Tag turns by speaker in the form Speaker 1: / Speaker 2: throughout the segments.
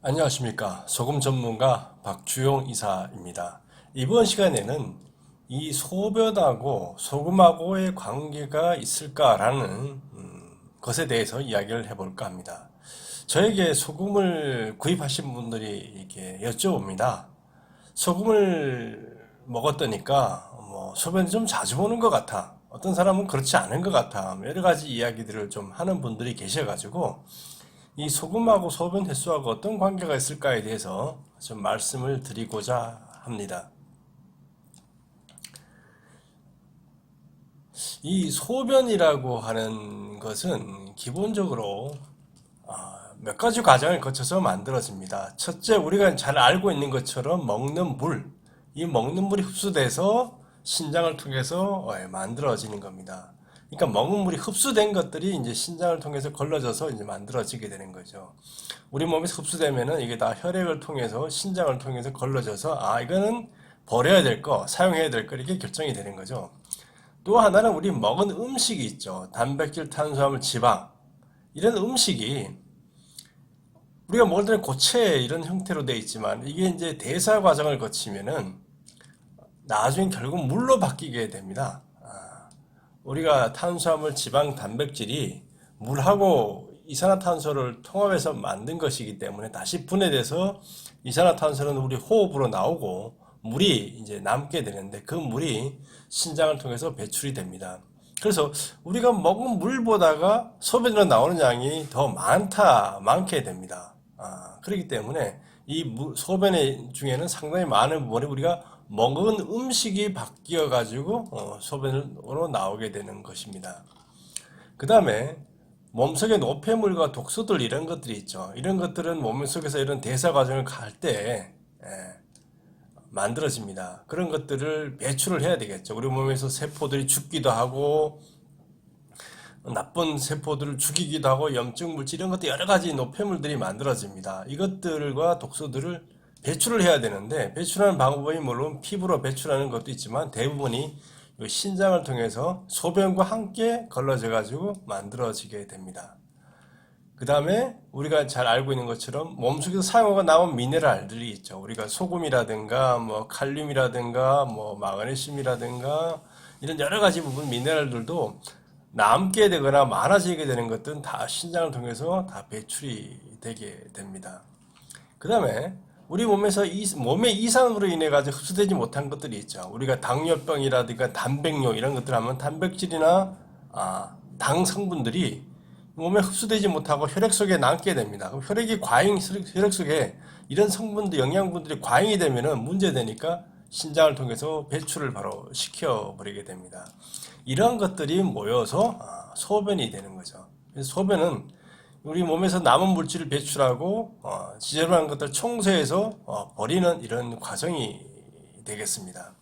Speaker 1: 안녕하십니까. 소금 전문가 박주용 이사입니다. 이번 시간에는 이 소변하고 소금하고의 관계가 있을까라는 음, 것에 대해서 이야기를 해볼까 합니다. 저에게 소금을 구입하신 분들이 이렇게 여쭤봅니다. 소금을 먹었더니까 뭐 소변이 좀 자주 보는 것 같아. 어떤 사람은 그렇지 않은 것 같아. 뭐 여러 가지 이야기들을 좀 하는 분들이 계셔가지고 이 소금하고 소변 횟수하고 어떤 관계가 있을까에 대해서 좀 말씀을 드리고자 합니다. 이 소변이라고 하는 것은 기본적으로 아, 몇 가지 과정을 거쳐서 만들어집니다. 첫째, 우리가 잘 알고 있는 것처럼 먹는 물, 이 먹는 물이 흡수돼서 신장을 통해서 어, 만들어지는 겁니다. 그러니까 먹은 물이 흡수된 것들이 이제 신장을 통해서 걸러져서 이제 만들어지게 되는 거죠. 우리 몸에서 흡수되면은 이게 다 혈액을 통해서 신장을 통해서 걸러져서 아 이거는 버려야 될 거, 사용해야 될 거 이렇게 결정이 되는 거죠. 또 하나는 우리 먹은 음식이 있죠. 단백질, 탄수화물, 지방 이런 음식이 우리가 먹을 때는 고체 이런 형태로 되어 있지만 이게 이제 대사 과정을 거치면은 나중에 결국 물로 바뀌게 됩니다. 우리가 탄수화물, 지방, 단백질이 물하고 이산화탄소를 통합해서 만든 것이기 때문에 다시 분해돼서 이산화탄소는 우리 호흡으로 나오고 물이 이제 남게 되는데 그 물이 신장을 통해서 배출이 됩니다. 그래서 우리가 먹은 물보다가 소변으로 나오는 양이 더 많다, 많게 됩니다. 아, 그렇기 때문에 이 무- 소변의 중에는 상당히 많은 부분이 우리가 먹은 음식이 바뀌어 가지고 어, 소변으로 나오게 되는 것입니다. 그 다음에 몸속의 노폐물과 독소들 이런 것들이 있죠. 이런 것들은 몸 속에서 이런 대사 과정을 갈 때 만들어집니다. 그런 것들을 배출을 해야 되겠죠. 우리 몸에서 세포들이 죽기도 하고 나쁜 세포들을 죽이기도 하고 염증 물질 이런 것들 여러 가지 노폐물들이 만들어집니다. 이것들과 독소들을 배출을 해야 되는데 배출하는 방법이 물론 피부로 배출하는 것도 있지만 대부분이 이 신장을 통해서 소변과 함께 걸러져 가지고 만들어지게 됩니다. 그 다음에 우리가 잘 알고 있는 것처럼 몸속에서 사용하고 나온 미네랄들이 있죠. 우리가 소금이라든가 뭐 칼륨이라든가 뭐 마그네슘이라든가 이런 여러 가지 부분 미네랄들도 남게 되거나 많아지게 되는 것들은 다 신장을 통해서 다 배출이 되게 됩니다. 그 다음에 우리 몸에서 이, 몸의 이상으로 인해 가지고 흡수되지 못한 것들이 있죠. 우리가 당뇨병이라든가 단백뇨 이런 것들 하면 단백질이나 아, 당 성분들이 몸에 흡수되지 못하고 혈액 속에 남게 됩니다. 그럼 혈액이 과잉, 혈액 속에 이런 성분들, 영양분들이 과잉이 되면은 문제되니까 신장을 통해서 배출을 바로 시켜 버리게 됩니다. 이런 것들이 모여서 아, 소변이 되는 거죠. 그래서 소변은 우리 몸에서 남은 물질을 배출하고 어, 지저분한 것들 청소해서 어, 버리는 이런 과정이 되겠습니다.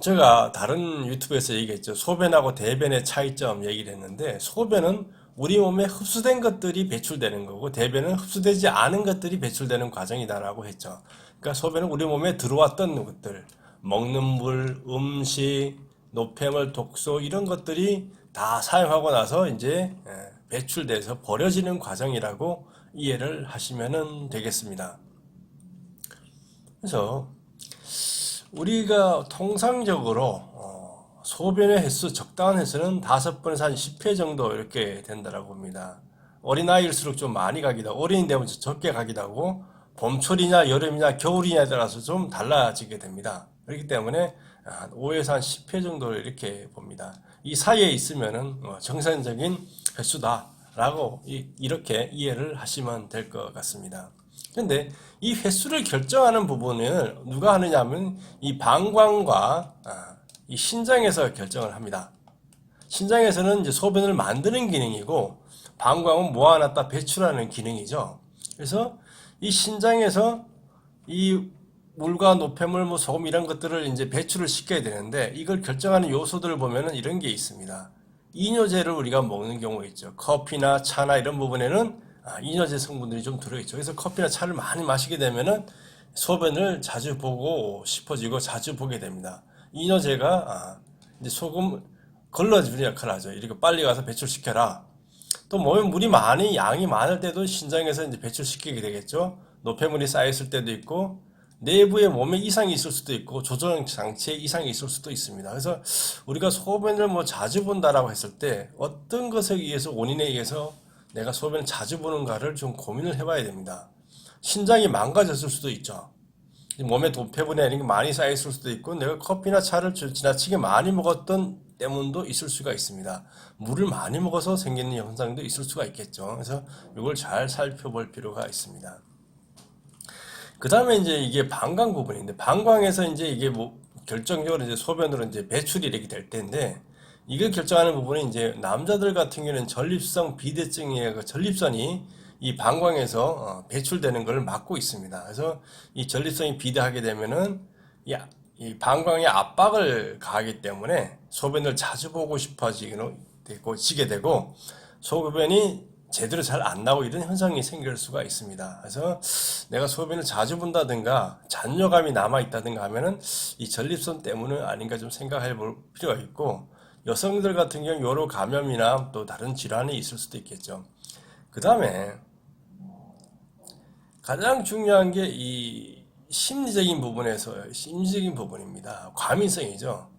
Speaker 1: 제가 다른 유튜브에서 얘기했죠. 소변하고 대변의 차이점 얘기를 했는데 소변은 우리 몸에 흡수된 것들이 배출되는 거고 대변은 흡수되지 않은 것들이 배출되는 과정이다라고 했죠. 그러니까 소변은 우리 몸에 들어왔던 것들, 먹는 물, 음식, 노폐물, 독소 이런 것들이 다 사용하고 나서 이제 예, 배출돼서 버려지는 과정이라고 이해를 하시면 되겠습니다. 그래서 우리가 통상적으로 어, 소변의 횟수, 적당한 횟수는 다섯 번에서 한 10회 정도 이렇게 된다라고 봅니다. 어린아이일수록 좀 많이 가기도 하고, 어린이 되면 좀 적게 가기도 하고, 봄철이냐 여름이냐 겨울이냐에 따라서 좀 달라지게 됩니다. 그렇기 때문에 한 5에서 한 10회 정도를 이렇게 봅니다. 이 사이에 있으면은 어, 정상적인 횟수다라고 이- 이렇게 이해를 하시면 될 것 같습니다. 근데 이 횟수를 결정하는 부분을 누가 하느냐면 이 방광과 아, 이 신장에서 결정을 합니다. 신장에서는 이제 소변을 만드는 기능이고 방광은 모아놨다 배출하는 기능이죠. 그래서 이 신장에서 이 물과 노폐물, 뭐 소금 이런 것들을 이제 배출을 시켜야 되는데 이걸 결정하는 요소들을 보면은 이런 게 있습니다. 이뇨제를 우리가 먹는 경우 있죠. 커피나 차나 이런 부분에는 아, 이뇨제 성분들이 좀 들어있죠. 그래서 커피나 차를 많이 마시게 되면은 소변을 자주 보고 싶어지고 자주 보게 됩니다. 이뇨제가 아, 이제 소금 걸러주는 역할을 하죠. 이렇게 빨리 가서 배출시켜라. 또 몸에 물이 많이 양이 많을 때도 신장에서 이제 배출시키게 되겠죠. 노폐물이 쌓였을 때도 있고 내부에 몸에 이상이 있을 수도 있고 조정 장치에 이상이 있을 수도 있습니다. 그래서 우리가 소변을 뭐 자주 본다라고 했을 때 어떤 것에 의해서 원인에 의해서 내가 소변을 자주 보는가를 좀 고민을 해봐야 됩니다. 신장이 망가졌을 수도 있죠. 몸에 노폐물이 이런 게 많이 쌓였을 수도 있고 내가 커피나 차를 지나치게 많이 먹었던 때문도 있을 수가 있습니다. 물을 많이 먹어서 생기는 현상도 있을 수가 있겠죠. 그래서 이걸 잘 살펴볼 필요가 있습니다. 그 다음에 이제 이게 방광 부분인데 방광에서 이제 이게 뭐 결정적으로 이제 소변으로 이제 배출이 이렇게 될 텐데 이걸 결정하는 부분이 이제 남자들 같은 경우는 전립선 비대증이에요. 그 전립선이 이 방광에서 어, 배출되는 걸 막고 있습니다. 그래서 이 전립선이 비대하게 되면은 이, 이 방광에 압박을 가하기 때문에 소변을 자주 보고 싶어지게 되고 지게 되고 소변이 제대로 잘 안 나오고 이런 현상이 생길 수가 있습니다. 그래서 내가 소변을 자주 본다든가 잔여감이 남아 있다든가 하면은 이 전립선 때문은 아닌가 좀 생각해 볼 필요가 있고 여성들 같은 경우 요로 감염이나 또 다른 질환이 있을 수도 있겠죠. 그 다음에 가장 중요한 게 이 심리적인 부분에서 심리적인 부분입니다. 과민성이죠.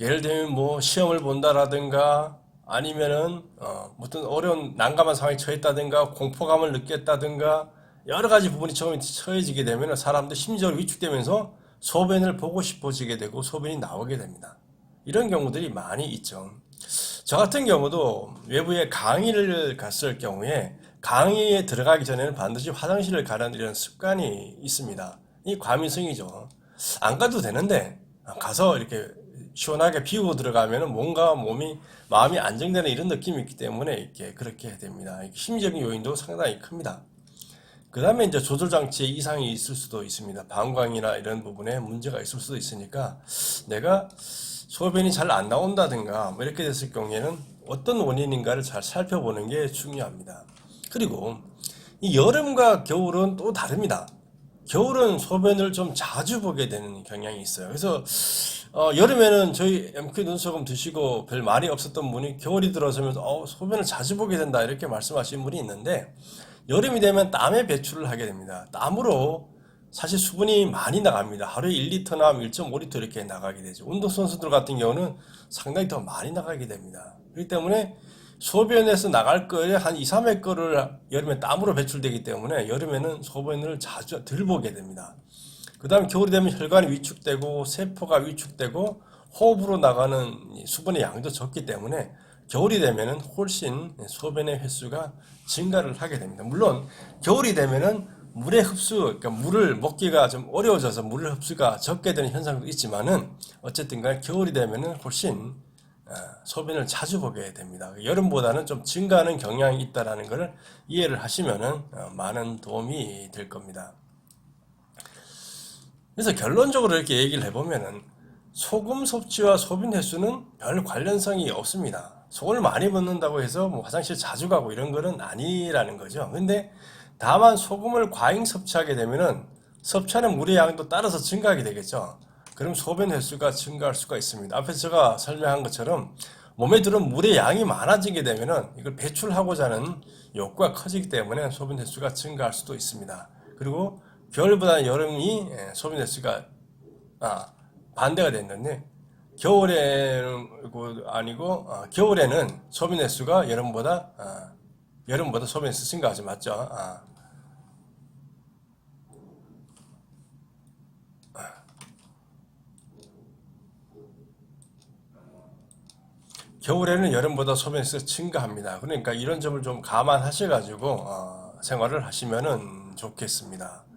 Speaker 1: 예를 들면 뭐 시험을 본다라든가 아니면은 어, 무슨 어려운 난감한 상황에 처했다든가 공포감을 느꼈다든가 여러 가지 부분이 처음에 처해지게 되면 사람들 심리적으로 위축되면서 소변을 보고 싶어지게 되고 소변이 나오게 됩니다. 이런 경우들이 많이 있죠. 저 같은 경우도 외부에 강의를 갔을 경우에 강의에 들어가기 전에는 반드시 화장실을 가는 이런 습관이 있습니다. 이 과민성이죠. 안 가도 되는데 가서 이렇게 시원하게 비우고 들어가면 뭔가 몸이 마음이 안정되는 이런 느낌이 있기 때문에 이렇게 그렇게 됩니다. 심리적인 요인도 상당히 큽니다. 그 다음에 이제 조절 장치에 이상이 있을 수도 있습니다. 방광이나 이런 부분에 문제가 있을 수도 있으니까 내가 소변이 잘 안 나온다든가 뭐 이렇게 됐을 경우에는 어떤 원인인가를 잘 살펴보는 게 중요합니다. 그리고 이 여름과 겨울은 또 다릅니다. 겨울은 소변을 좀 자주 보게 되는 경향이 있어요. 그래서 어, 여름에는 저희 MQ 눈소금 드시고 별 말이 없었던 분이 겨울이 들어서면서 어, 소변을 자주 보게 된다 이렇게 말씀하시는 분이 있는데 여름이 되면 땀의 배출을 하게 됩니다. 땀으로 사실 수분이 많이 나갑니다. 하루에 1리터나 1.5리터 이렇게 나가게 되죠. 운동선수들 같은 경우는 상당히 더 많이 나가게 됩니다. 그렇기 때문에 소변에서 나갈 거에 한 2, 3회 거를 여름에 땀으로 배출되기 때문에 여름에는 소변을 자주 덜 보게 됩니다. 그 다음에 겨울이 되면 혈관이 위축되고 세포가 위축되고 호흡으로 나가는 수분의 양도 적기 때문에 겨울이 되면은 훨씬 소변의 횟수가 증가를 하게 됩니다. 물론 겨울이 되면은 물의 흡수, 그러니까 물을 먹기가 좀 어려워져서 물 흡수가 적게 되는 현상도 있지만은 어쨌든 간에 겨울이 되면은 훨씬 어, 소변을 자주 보게 됩니다. 여름보다는 좀 증가하는 경향이 있다라는 것을 이해를 하시면은 어, 많은 도움이 될 겁니다. 그래서 결론적으로 이렇게 얘기를 해보면은 소금 섭취와 소변 횟수는 별 관련성이 없습니다. 소금을 많이 먹는다고 해서 뭐 화장실 자주 가고 이런 거는 아니라는 거죠. 근데 다만 소금을 과잉 섭취하게 되면은 섭취하는 물의 양도 따라서 증가하게 되겠죠. 그럼 소변 횟수가 증가할 수가 있습니다. 앞에서 제가 설명한 것처럼 몸에 들은 물의 양이 많아지게 되면은 이걸 배출하고자 하는 욕구가 커지기 때문에 소변 횟수가 증가할 수도 있습니다. 그리고 겨울보다 여름이 예, 소변 횟수가 아, 반대가 됐는데 겨울에는 아니고 어, 겨울에는 소변 횟수가 여름보다 어, 여름보다 소변 횟수 증가하죠 맞죠? 아. 겨울에는 여름보다 소변 횟수 증가합니다. 그러니까 이런 점을 좀 감안하셔가지고 어, 생활을 하시면 좋겠습니다.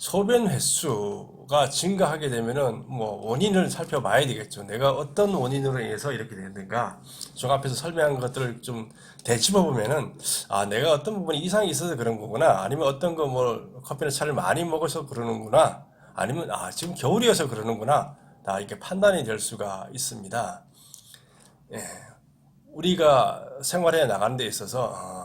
Speaker 1: 소변 횟수가 증가하게 되면은 뭐 원인을 살펴봐야 되겠죠. 내가 어떤 원인으로 인해서 이렇게 되는가. 저 앞에서 설명한 것들을 좀 되짚어 보면은 아 내가 어떤 부분에 이상이 있어서 그런 거구나. 아니면 어떤 거 뭐 커피나 차를 많이 먹어서 그러는구나. 아니면 아 지금 겨울이어서 그러는구나. 다 이렇게 판단이 될 수가 있습니다. 예. 우리가 생활해 나가는 데 있어서 어,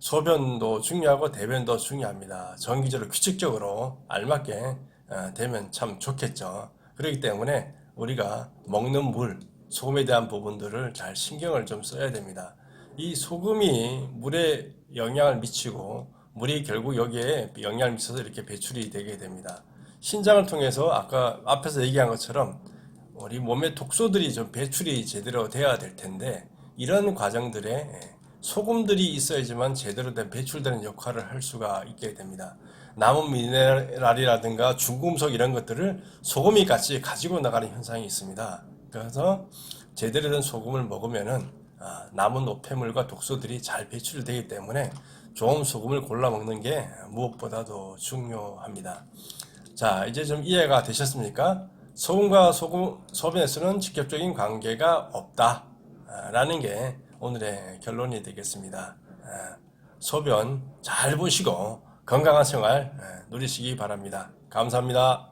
Speaker 1: 소변도 중요하고 대변도 중요합니다. 정기적으로 규칙적으로 알맞게 어, 되면 참 좋겠죠. 그렇기 때문에 우리가 먹는 물, 소금에 대한 부분들을 잘 신경을 좀 써야 됩니다. 이 소금이 물에 영향을 미치고 물이 결국 여기에 영향을 미쳐서 이렇게 배출이 되게 됩니다. 신장을 통해서 아까 앞에서 얘기한 것처럼 우리 몸의 독소들이 좀 배출이 제대로 돼야 될 텐데 이런 과정들에 소금들이 있어야지만 제대로 된 배출되는 역할을 할 수가 있게 됩니다. 남은 미네랄이라든가 중금속 이런 것들을 소금이 같이 가지고 나가는 현상이 있습니다. 그래서 제대로 된 소금을 먹으면은 아, 남은 노폐물과 독소들이 잘 배출되기 때문에 좋은 소금을 골라 먹는 게 무엇보다도 중요합니다. 자, 이제 좀 이해가 되셨습니까? 소금과 소금, 소변에서는 직접적인 관계가 없다라는 게 오늘의 결론이 되겠습니다. 아, 소변 잘 보시고 건강한 생활 아, 누리시기 바랍니다. 감사합니다.